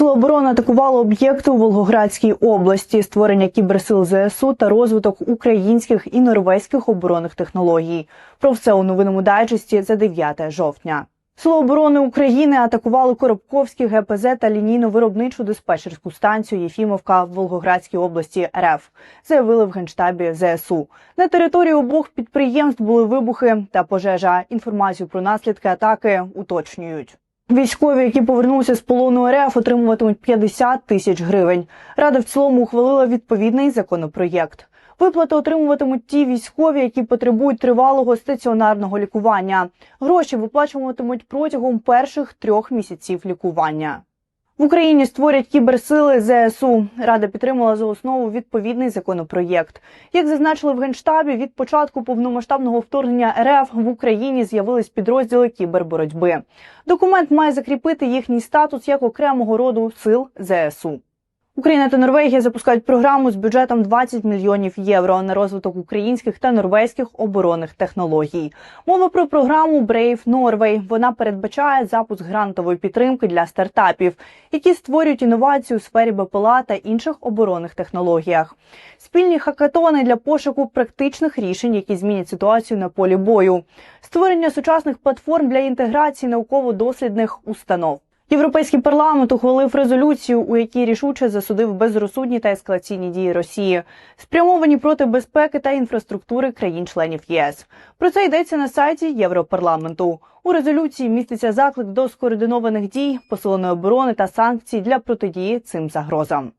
Сили оборони атакували об'єкти у Волгоградській області, створення кіберсил ЗСУ та розвиток українських і норвезьких оборонних технологій. Про все у новинному дайджесті за 9 жовтня. Оборони України атакували Коробковський ГПЗ та лінійно-виробничу диспетчерську станцію Єфімовка в Волгоградській області РФ, заявили в генштабі ЗСУ. На території обох підприємств були вибухи та пожежа. Інформацію про наслідки атаки уточнюють. Військові, які повернулися з полону РФ, отримуватимуть 50 тисяч гривень. Рада в цілому ухвалила відповідний законопроєкт. Виплати отримуватимуть ті військові, які потребують тривалого стаціонарного лікування. Гроші виплачуватимуть протягом перших трьох місяців лікування. В Україні створять кіберсили ЗСУ. Рада підтримала за основу відповідний законопроєкт. Як зазначили в генштабі, від початку повномасштабного вторгнення РФ в Україні з'явились підрозділи кіберборотьби. Документ має закріпити їхній статус як окремого роду сил ЗСУ. Україна та Норвегія запускають програму з бюджетом 20 мільйонів євро на розвиток українських та норвезьких оборонних технологій. Мова про програму Brave Norway. Вона передбачає запуск грантової підтримки для стартапів, які створюють інновації у сфері БПЛА та інших оборонних технологіях. Спільні хакатони для пошуку практичних рішень, які змінять ситуацію на полі бою, створення сучасних платформ для інтеграції науково-дослідних установ. Європейський парламент ухвалив резолюцію, у якій рішуче засудив безрозсудні та ескалаційні дії Росії, спрямовані проти безпеки та інфраструктури країн-членів ЄС. Про це йдеться на сайті Європарламенту. У резолюції міститься заклик до скоординованих дій, посиленої оборони та санкцій для протидії цим загрозам.